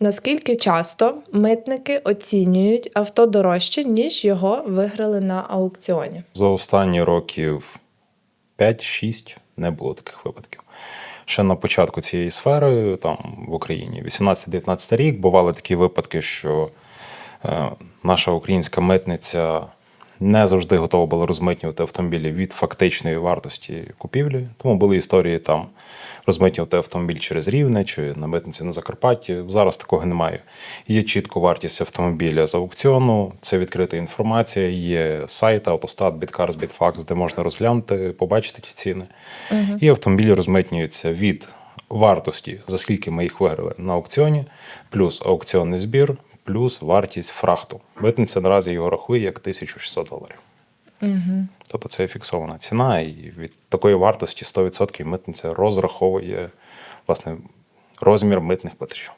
Наскільки часто митники оцінюють авто дорожче, ніж його виграли на аукціоні? За останні років 5-6 не було таких випадків. Ще на початку цієї сфери, там в Україні, 18-19 рік, бували такі випадки, що е, наша українська митниця не завжди готова була розмитнювати автомобілі від фактичної вартості купівлі. Тому були історії там розмитнювати автомобіль через Рівне чи на митниці на Закарпатті. Зараз такого немає. Є чітко вартість автомобіля з аукціону, це відкрита інформація, є сайт, автостат, Біткарс, Бітфакс, де можна розглянути, побачити ті ціни. І автомобілі розмитнюються від вартості, за скільки ми їх виграли на аукціоні, плюс аукціонний збір, плюс вартість фрахту. Митниця наразі його рахує як 1600 доларів. Тобто це фіксована ціна, і від такої вартості 100% митниця розраховує власне розмір митних платежів.